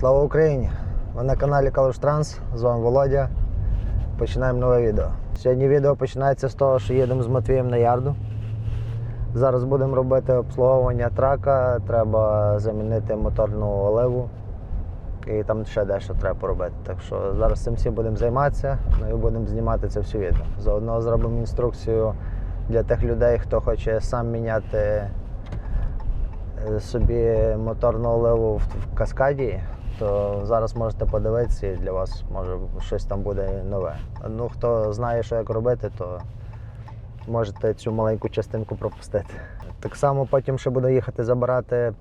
Слава Україні! Ви на каналі Калуш Транс, з вами Володя. Починаємо нове відео. Сьогодні відео починається з того, що їдемо з Матвієм на ярду. Зараз будемо робити обслуговування трака, треба замінити моторну оливу і там ще дещо треба поробити. Так що зараз цим всім будемо займатися, ну і будемо знімати це все відео. Заодно зробимо інструкцію для тих людей, хто хоче сам міняти е, собі моторну оливу в, в каскаді, то зараз можете подивитися і для вас може щось там буде нове. Ну, хто знає, що як робити, то можете цю маленьку частинку пропустити. Так само потім ще буду їхати забирати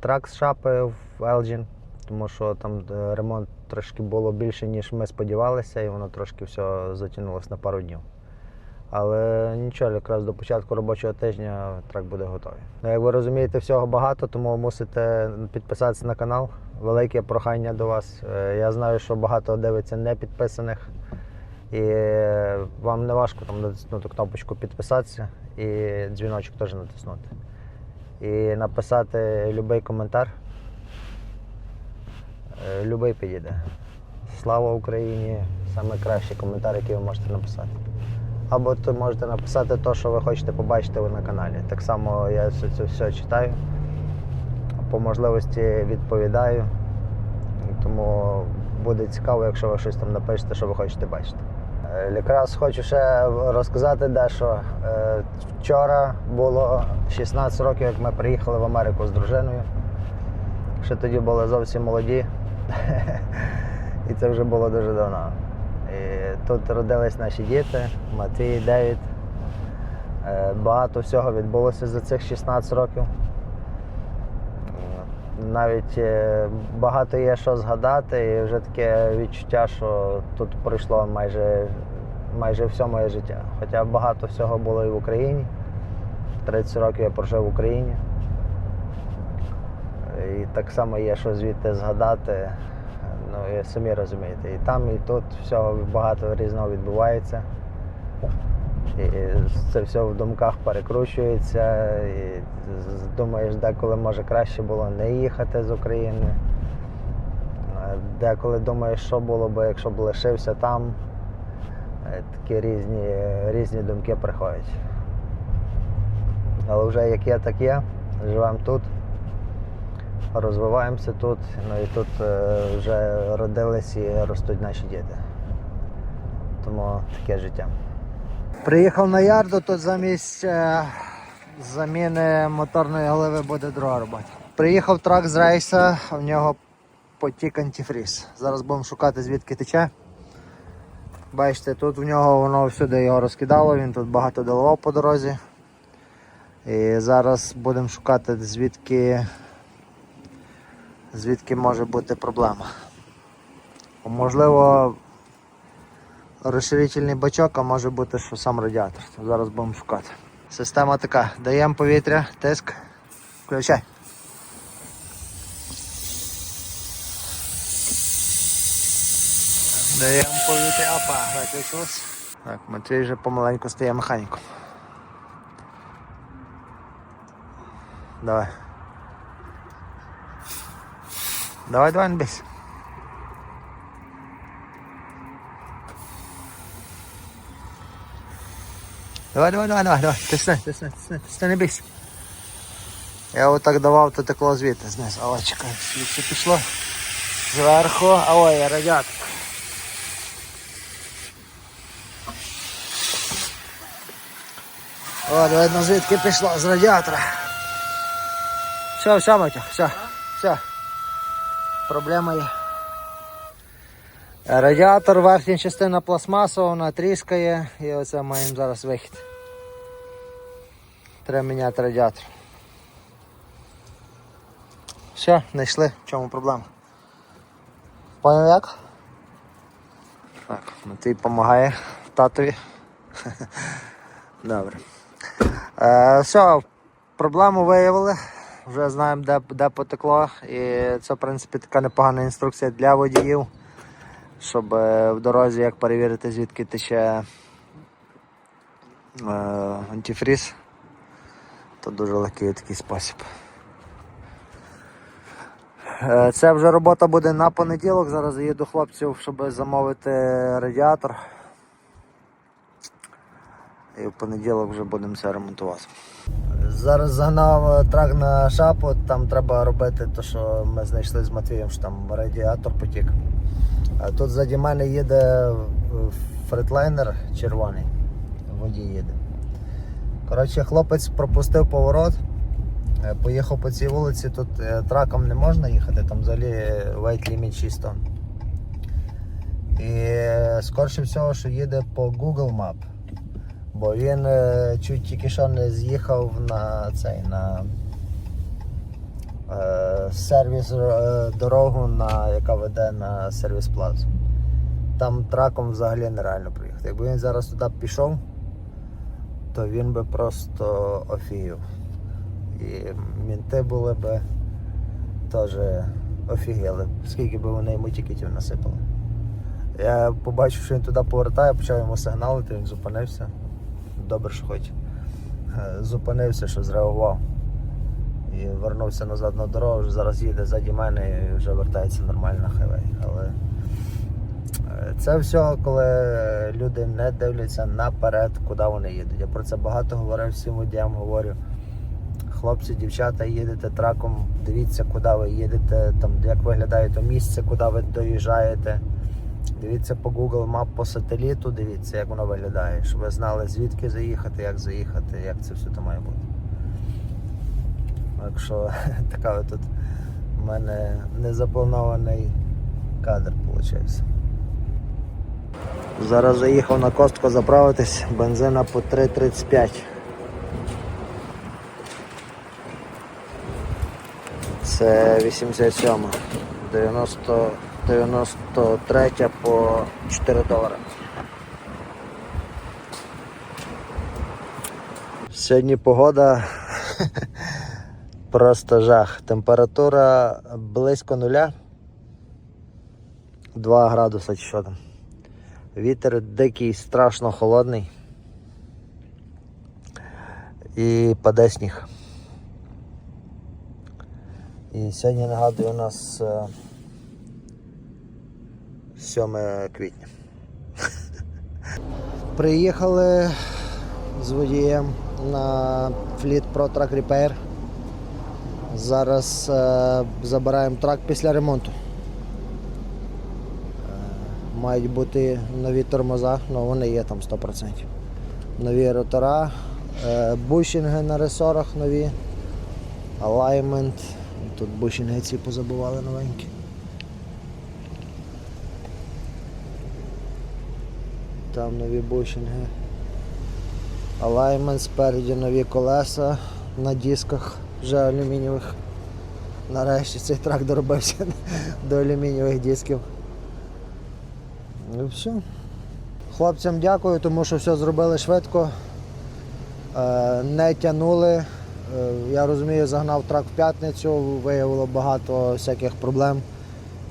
трак з шапи в Elgin, тому що там е, ремонт трошки було більше, ніж ми сподівалися, і воно трошки все затягнулося на пару днів. Але нічого, якраз до початку робочого тижня трак буде готовий. Ну, як ви розумієте, всього багато, тому мусите підписатися на канал. Велике прохання до вас. Е, Я знаю, що багато дивиться не підписаних. І е, вам не важко там натиснути кнопочку підписатися і дзвіночок теж натиснути. І написати будь-який коментар. Е, Любий підійде. Слава Україні! Найкращий коментар, який ви можете написати. Або то можете написати те, що ви хочете побачити ви на каналі. Так само я все це все читаю, по можливості відповідаю. Тому буде цікаво, якщо ви щось там напишете, що ви хочете бачити. Е, Якраз хочу ще розказати дещо. Е, Вчора було 16 років, як ми приїхали в Америку з дружиною. Ще тоді були зовсім молоді. І це вже було дуже давно. Тут родились наші діти, Матвій, Девід. Е, Багато всього відбулося за цих 16 років. Навіть е, багато є що згадати, і вже таке відчуття, що тут пройшло майже, майже все моє життя. Хоча багато всього було і в Україні. 30 років я прожив в Україні. І так само є що звідти згадати. Ну, самі розумієте, і там, і тут всього багато різного відбувається. І це все в думках перекручується. І думаєш, деколи може краще було не їхати з України. Деколи думаєш, що було б, якщо б лишився там. Е, Такі різні, різні думки приходять. Але вже як є, так є. Живемо тут розвиваємося тут, ну і тут е, вже родились і ростуть наші діти. Тому таке життя. Приїхав на ярду, тут замість е, заміни моторної голови буде друга робота. Приїхав трак з рейса, в нього потік антифріз. Зараз будемо шукати звідки тече. Бачите, тут в нього воно всюди його розкидало, він тут багато доливав по дорозі. І зараз будемо шукати звідки звідки може бути проблема. Можливо, розширительний бачок, а може бути, що сам радіатор. Зараз будемо шукати. Система така, даємо повітря, тиск, включай. Даємо повітря, опа, виключилось. Так, Матвій вже помаленьку стає механіком. Давай. Давай, давай, не бійся. Давай, давай, давай, давай, давай. Тисни, тисни, тисни, тисни, не бійся. Я отак давав, то текло звідти знизу. Ой, чекай, звідси пішло. Зверху, а ой, радіатор. О, видно, звідки пішло з радіатора. Все, все, Матя, все, все. Проблема є. Радіатор, верхня частина пластмасова, вона тріскає і оце маємо зараз вихід. Треба міняти радіатор. Все, знайшли, в чому проблема. Поняв як? Так, Матвій допомагає татові. Добре. Е, все, проблему виявили. Вже знаємо, де, де потекло. І це, в принципі, така непогана інструкція для водіїв, щоб е, в дорозі як перевірити, звідки тече е, антифріз. То дуже легкий такий спосіб. Е, Це вже робота буде на понеділок. Зараз їду хлопців, щоб замовити радіатор. І в понеділок вже будемо це ремонтувати. Зараз загнав е, трак на шапу, там треба робити те, що ми знайшли з Матвієм, що там радіатор потік. А тут ззаді мене їде е, фретлайнер червоний. Водій їде. Коротше, хлопець пропустив поворот. Е, Поїхав по цій вулиці, тут траком не можна їхати, там взагалі weight limit 6 тонн. І скорше всього, що їде по Google Map. Бо він е, чуть тільки що не з'їхав на цей на е, сервіс е, дорогу, на, яка веде на сервіс плазу. Там траком взагалі нереально проїхати. Якби він зараз туди пішов, то він би просто офігів. І мінти були б теж офігели, скільки б вони йому тікетів насипали. Я побачив, що він туди повертає, почав йому сигналити, він зупинився. Добре, що хоч е, зупинився, що зреагував. І вернувся назад на дорогу, вже зараз їде ззаді мене і вже вертається нормально хайвей. Але е, це все, коли люди не дивляться наперед, куди вони їдуть. Я про це багато говорив, всім водіям говорю. Хлопці, дівчата, їдете траком, дивіться, куди ви їдете, там, як виглядає то місце, куди ви доїжджаєте. Дивіться по Google Map по сателіту, дивіться, як воно виглядає, щоб ви знали, звідки заїхати, як заїхати, як це все там має бути. Так що така тут в мене незапланований кадр виходить. Зараз заїхав на костку заправитись, бензина по 3,35. Це 87, 90, 93 по 4 долари. Сьогодні погода просто жах. Температура близько нуля. 2 градуса чи що там. Вітер дикий, страшно холодний. І паде сніг. І сьогодні нагадую у нас е, 7 квітня. Приїхали з водієм на фліт Pro Truck Repair. Зараз е, забираємо трак після ремонту. Е, мають бути нові тормоза, ну вони є там 100%. Нові ротора, е, бушинги на ресорах нові, алаймент. Тут бушинги ці позабували новенькі. Там нові бушинги. Алаймент спереді нові колеса на дисках вже алюмінієвих. Нарешті цей трак доробився до алюмінієвих дисків. І все. Хлопцям дякую, тому що все зробили швидко. Е, Не тягнули. Е, Я розумію, загнав трак в п'ятницю, виявило багато всяких проблем.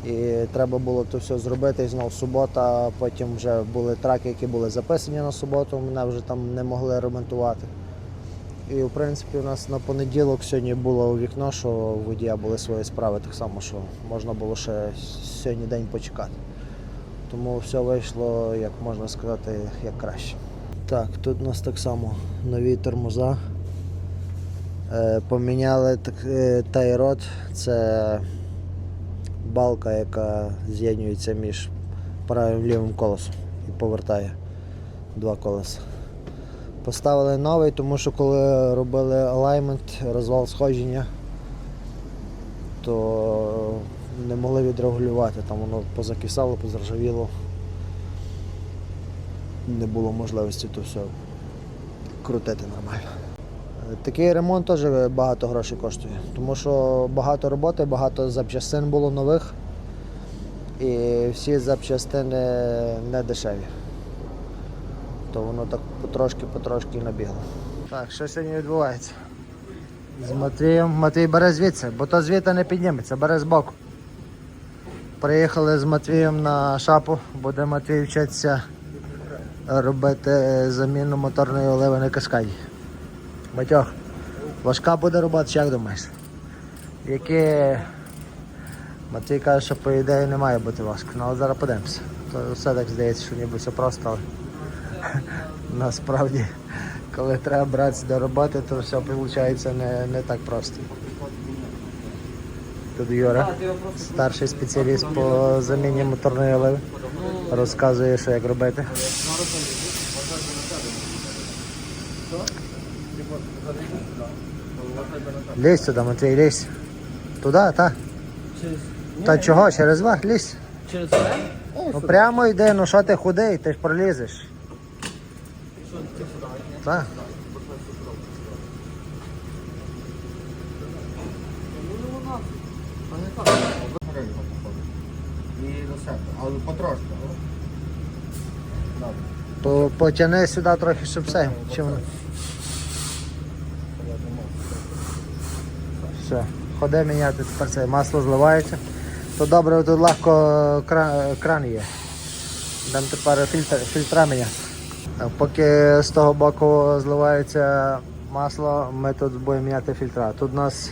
І треба було то все зробити. І знову субота, потім вже були траки, які були записані на суботу, мене вже там не могли ремонтувати. І в принципі у нас на понеділок сьогодні було вікно, що у водія були свої справи так само, що можна було ще сьогодні день почекати. Тому все вийшло, як можна сказати, як краще. Так, тут у нас так само нові тормоза. Е, поміняли так, е, тайрот, це балка, яка з'єднується між правим і лівим колесом і повертає два колеса. Поставили новий, тому що коли робили алаймент, розвал сходження, то не могли відрегулювати, там воно позакисало, позаржавіло. Не було можливості то все крутити нормально. Е, Такий ремонт теж багато грошей коштує, тому що багато роботи, багато запчастин було нових. І всі запчастини не дешеві. То воно так потрошки-потрошки набігло. Так, що сьогодні відбувається? З Матвієм. Матвій бере звідси, бо то звідти не підніметься, бере збоку. Приїхали з Матвієм на шапу, буде Матвій вчитися робити заміну моторної оливи на каскаді. Матьох, важка буде робота, як думаєш? Які Матвій каже, що по ідеї не має бути важко. Ну але зараз подивимося. То все так здається, що ніби все просто, але насправді, коли треба братися до роботи, то все виходить не, не так просто. Тут Юра, старший спеціаліст по заміні моторної оливи, розказує, що як робити. Лізь сюди, Матвій, лізь. Туди, так. Через... Та чого, через вас лізь. Через це? Ну прямо йди, ну що ти худий, ти ж пролізеш. Так. Ну. Але потрошки. То потяни сюди трохи, щоб все. Чи Все. Ходи міняти тепер це масло зливається. То добре, тут легко кран, кран є. Там тепер фільтр, фільтра міняти. Поки з того боку зливається масло, ми тут будемо міняти фільтра. Тут у нас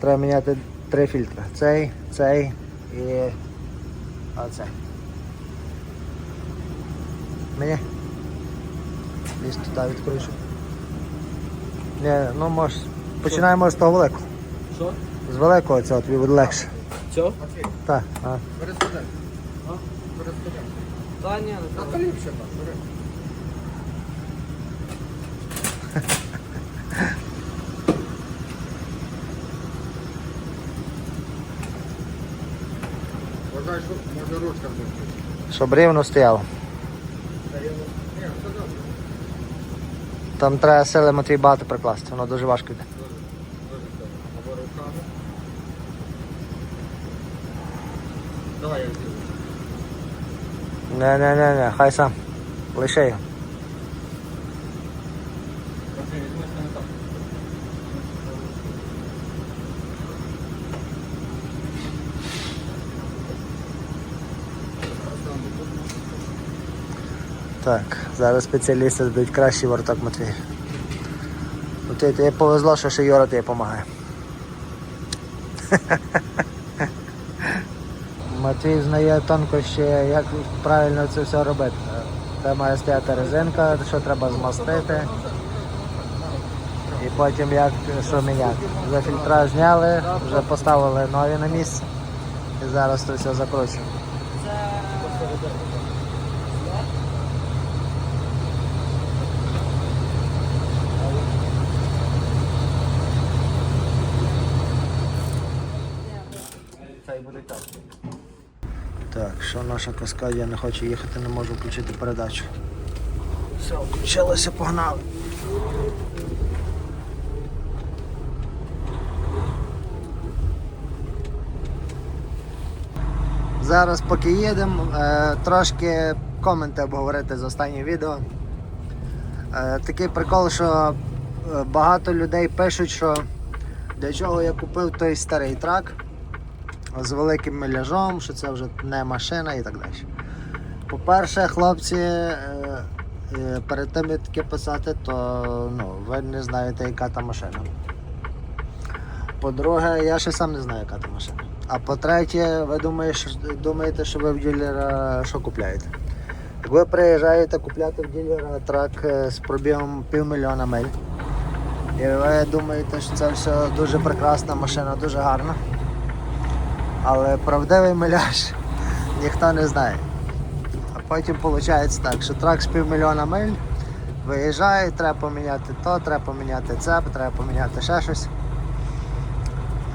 треба міняти три фільтри. Цей, цей і оцей. Мені? Лізь туди відкручу. Ні, ну можеш. Починаємо з того великого. Що? З великого цього тобі буде легше. Цього? Так, а. Переспадай. А? Переспадай. Та ні, не А треба. то ліпше так, бери. Вважай, що може ручка буде. Щоб рівно стояло. Там треба сили Матвій багато прикласти, воно дуже важко йде. Дуже добре. Або руками. Давай я зроблю. Не, не, не, не, хай сам. Лише його. Так. Зараз спеціалісти дадуть кращий варток Матвію. Ну, ти, тобі повезло, що ще Юра тобі допомагає. Матвій знає тонко ще, як правильно це все робити. Де має стояти резинка, що треба змастити. І потім як що міняти. За фільтра зняли, вже поставили нові на місце. І зараз то все закручуємо. Цей буде так. Так, що наша каскадія не хоче їхати, не можу включити передачу. Все, включилося, погнали. Зараз поки їдемо, е, трошки коменти обговорити з останнього відео. Е, такий прикол, що е, багато людей пишуть, що для чого я купив той старий трак з великим міляжом, що це вже не машина і так далі. По-перше, хлопці, е, е, перед тим як таке писати, то ну, ви не знаєте, яка там машина. По-друге, я ще сам не знаю, яка там машина. А по-третє, ви думаєте, що, думаєте, що ви в ділера що купляєте? Як ви приїжджаєте купляти в ділера трак е, з пробігом півмільйона миль, і ви думаєте, що це все дуже прекрасна машина, дуже гарна. Але правдивий миляж ніхто не знає. А потім виходить так, що трак з півмільйона миль виїжджає, треба поміняти то, треба поміняти це, треба поміняти ще щось.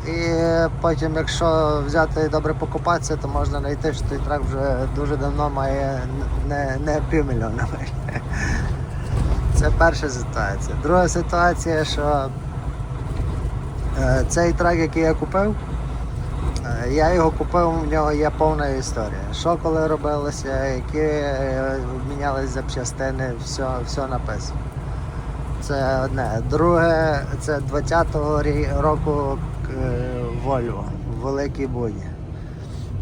І потім, якщо взяти і добре покупатися, то можна знайти, що той трак вже дуже давно має не, не півмільйона миль. Це перша ситуація. Друга ситуація, що е, цей трак, який я купив, Я його купив, в нього є повна історія. Що коли робилося, які е, мінялись запчастини, все, все написано. Це одне. Друге, це 20-го року е, Volvo, великий буді.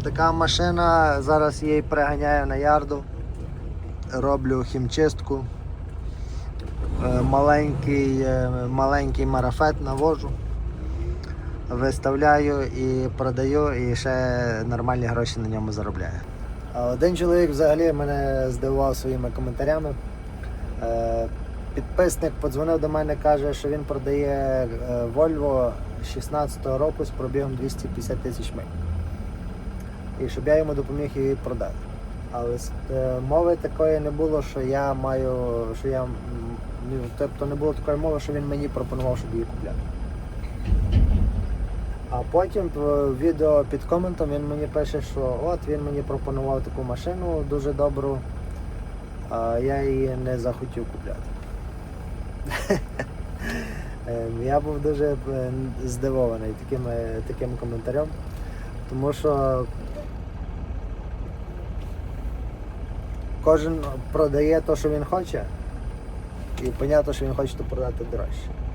Така машина, зараз її приганяю на ярду, роблю хімчистку. Е, Маленький, маленький марафет навожу. Виставляю і продаю, і ще нормальні гроші на ньому заробляю. Один чоловік взагалі мене здивував своїми коментарями. Е, Підписник подзвонив до мене, каже, що він продає е, Volvo 16-го року з пробігом 250 тисяч миль. І щоб я йому допоміг її продати. Але е, мови такої не було, що я маю, що я тобто не було такої мови, що він мені пропонував, щоб її купляти. А потім в відео під коментом він мені пише, що от він мені пропонував таку машину дуже добру, а я її не захотів купляти. Ем, Я був дуже е, здивований таким, е, таким коментарем, тому що кожен продає те, що він хоче, і зрозуміло, що він хоче продати дорожче.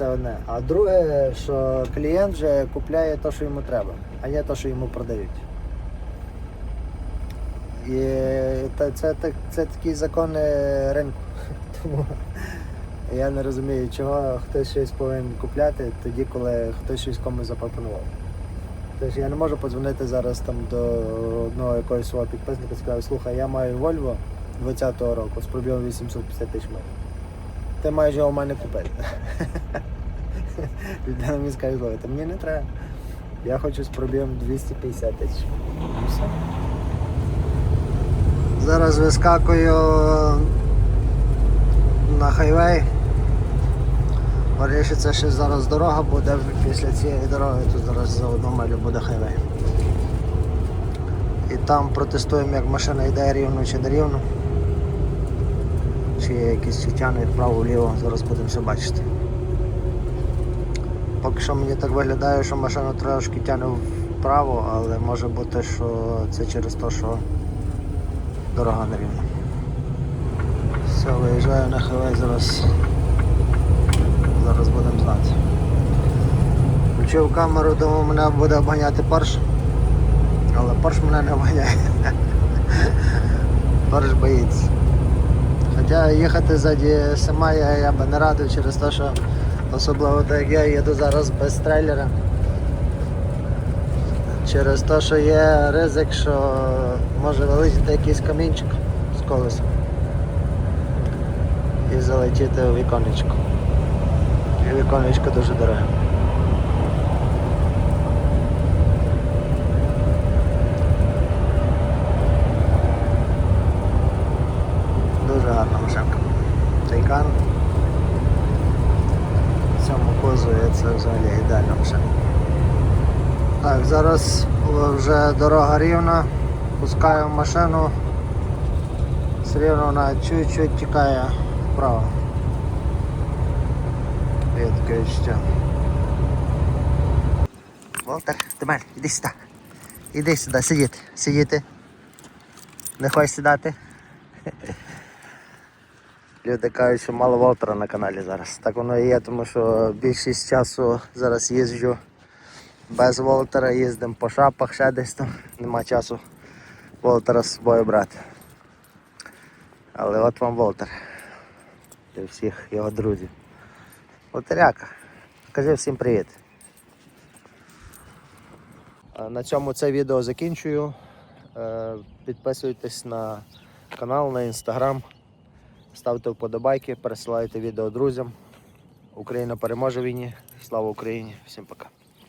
Це одне. А друге, що клієнт вже купляє те, що йому треба, а не те, що йому продають. І це, це, це такі закони ринку. Тому я не розумію, чого хтось щось повинен купляти тоді, коли хтось щось комусь запропонував. Тобто я не можу подзвонити зараз там до одного якогось свого підписника і сказати, слухай, я маю Volvo 20-го року з пробігом 850 тисяч миль. Ти його в мене купити. Людина мені «Слухай, та мені не треба. Я хочу з пробігом 250 тисяч. Все. Зараз вискакую на хайвей. Вирішиться, ще зараз дорога буде після цієї дороги, тут зараз за одну милю буде хайвей. І там протестуємо, як машина йде рівно чи не рівно. Чи є якісь чи тягне вправо-вліво, зараз будемо все бачити. Поки що мені так виглядає, що машина трошки тягне вправо, але може бути, що це через те, що дорога нерівна. Все, виїжджаю на хайвей зараз. Зараз будемо знати. Включив камеру, думав, мене буде обганяти Порш. Але Порш мене не обганяє. Порш боїться. Хоча їхати ззаді сама я, я би не радив через те, що особливо так як я їду зараз без трейлера. Через те, що є ризик, що може вилетіти якийсь камінчик з колеса і залетіти у віконечко. І віконечко дуже дороге. Дуже гарна машинка. Тайкан. В цьому кузові це взагалі ідеальна машина. Так, зараз вже дорога рівна. Пускаю машину. Все рівно вона чуть-чуть тікає вправо. Є відчуття. Волтер, Тимель, іди сюди. Іди сюди, сидіти. Сидіти. Не хочеш сідати? Люди кажуть, що мало Волтера на каналі зараз. Так воно і є, тому що більшість часу зараз їжджу без Волтера, їздимо по шапах, ще десь там. Нема часу Волтера з собою брати. Але от вам Волтер. Для всіх його друзів. Волтеряка. Скажи всім привіт. На цьому це відео закінчую. Е, Підписуйтесь на канал, на інстаграм, ставте вподобайки, пересилайте відео друзям. Україна переможе війні. Слава Україні! Всім пока.